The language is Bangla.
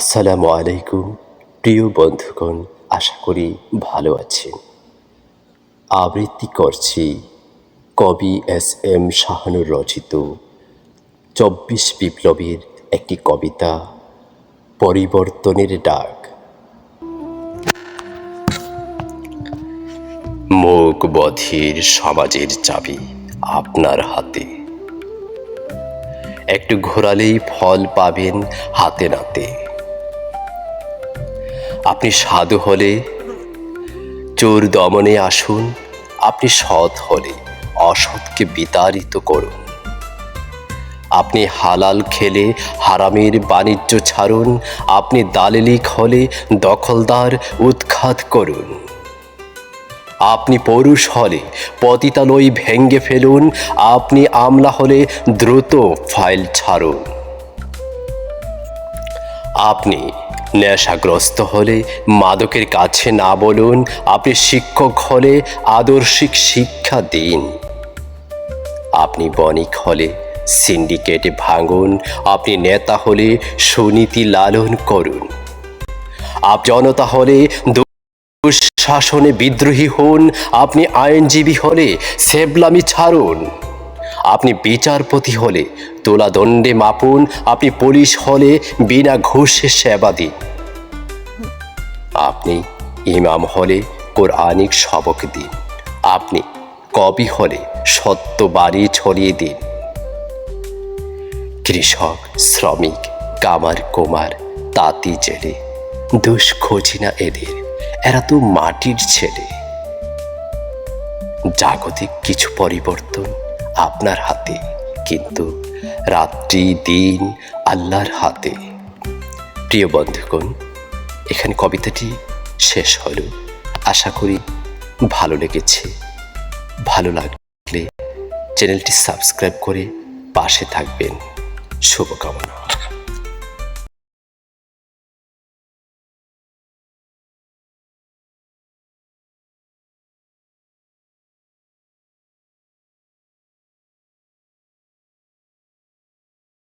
আসসালামু আলাইকুম, প্রিয় বন্ধুগণ, আশা করি ভালো আছেন। আবৃত্তি করছি কবি এস এম শাহানুর রচিত চব্বিশ বিপ্লবীর একটি কবিতা, পরিবর্তনের ডাক। মুখ বধির সমাজের চাবি আপনার হাতে। একটু ঘোরালেই ফল পাবেন হাতে নাতে। আপনি সাধু হলে, চোর দমনে আসুন, আপনি সৎ হলে, অসৎকে বিতাড়িত করুন। আপনি হালাল খেলে, হারামের বাণিজ্য ছাড়ুন, আপনি দালিলিক হলে, দখলদার উৎখাত করুন। আপনি পৌরুষ হলে, পতিতালয় ভেঙ্গে ফেলুন, আপনি আমলা হলে, দ্রুত ফাইল ছাড়ুন। আপনি নেশাগ্রস্ত হলে, মাদকের কাছে না বলুন, আপনি শিক্ষক হলে, আদর্শিক শিক্ষা দিন। আপনি বণিক হলে, সিন্ডিকেটে ভাঙুন, আপনি নেতা হলে, সুনীতি লালন করুন। আপ জনতা হলে, দুঃশাসনে বিদ্রোহী হন, আপনি আইনজীবী হলে, সেবলামি ছাড়ুন। আপনি বিচারপতি হলে, তোলা দণ্ডে মাপুন, আপনি পুলিশ হলে, বিনা ঘুষে সেবা দিন। আপনি ইমাম হলে, কোরআনিক সবক দিন। আপনি কবি হলে, সত্য বাড়ি ছড়িয়ে দিন। কৃষক, শ্রমিক, কামার, কুমার, তাঁতি জেলে দোষ খোঁজি না এদের, এরা তো মাটির ছেলে। জাগতিক কিছু পরিবর্তন আপনার হাতে। কিন্তু রাত্রি, দিন আল্লাহর হাতে। প্রিয় বন্ধুগণ, এখানে কবিতাটি শেষ হল। আশা করি ভালো লেগেছে। ভালো লাগলে চ্যানেলটি সাবস্ক্রাইব করে পাশে থাকবেন। শুভকামনা।